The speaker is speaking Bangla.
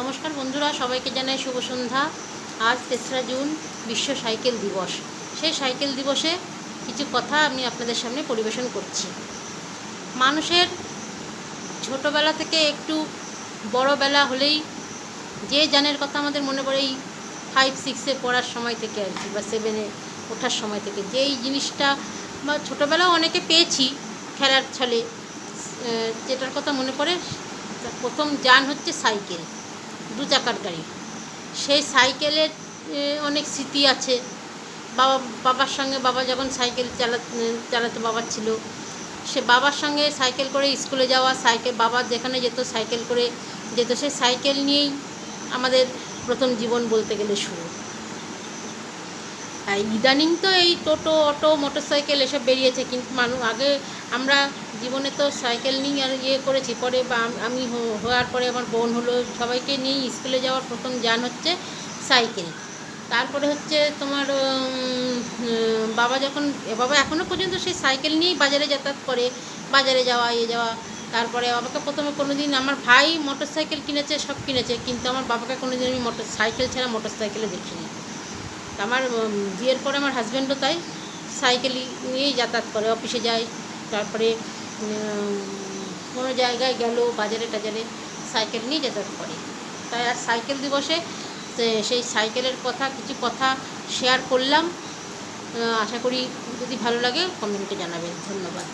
নমস্কার বন্ধুরা, সবাইকে জানাই শুভ সন্ধ্যা। আজ তেসরা জুন, বিশ্ব সাইকেল দিবস। সেই সাইকেল দিবসে কিছু কথা আমি আপনাদের সামনে পরিবেশন করছি। মানুষের ছোটোবেলা থেকে একটু বড়বেলা হলেই যে জানের কথা আমাদের মনে পড়ে, এই ফাইভ সিক্সে পড়ার সময় থেকে আর কি, বা সেভেনে ওঠার সময় থেকে। যেই জিনিসটা বা ছোটোবেলাও অনেকে পেয়েছি খেলার ছলে যেটার কথা মনে পড়ে প্রথম যান হচ্ছে সাইকেল। দু চাকার গাড়ি। সেই সাইকেলের অনেক স্মৃতি আছে। বাবা, বাবার সঙ্গে বাবা যখন সাইকেল চালা, চালাতো বাবার ছিল, সে বাবার সঙ্গে সাইকেল করে স্কুলে যাওয়া, সাইকেল, বাবা যেখানে যেত সাইকেল করে যেত, সে সাইকেল নিয়েই আমাদের প্রথম জীবন বলতে গেলে শুরু। আর ইদানিং তো এই টোটো, অটো মোটর সাইকেল এসব বেরিয়েছে, কিন্তু মানুষ আগে আমরা জীবনে তো সাইকেল নিয়ে আর ইয়ে করেছি। পরে বা আমি হওয়ার পরে আমার বোন হলো, সবাইকে নিয়েই স্কুলে যাওয়ার প্রথম যান হচ্ছে সাইকেল তারপরে হচ্ছে তোমার বাবা যখন, বাবা এখনও পর্যন্ত সেই সাইকেল নিয়েই বাজারে যাতায়াত করে, বাজারে যাওয়া ইয়ে যাওয়া। তারপরে বাবাকে প্রথমে কোনো দিন আমার ভাই মোটর সাইকেল কিনেছে, সব কিনেছে, কিন্তু আমার বাবাকে কোনো দিন আমি মোটর সাইকেল ছাড়া মোটর সাইকেলে দেখিনি। আমার বিয়ের পরে আমার হাজব্যান্ডও তাই সাইকেল নিয়েই যাতায়াত করে, অফিসে যায়। তারপরে কোনো জায়গায় গেল, বাজারে টাজারে সাইকেল নিয়ে যাতায়াত করে তাই আর সাইকেল দিবসে সেই সাইকেলের কথা, কিছু কথা শেয়ার করলাম। আশা করি যদি ভালো লাগে কমেন্টে জানাবেন। ধন্যবাদ।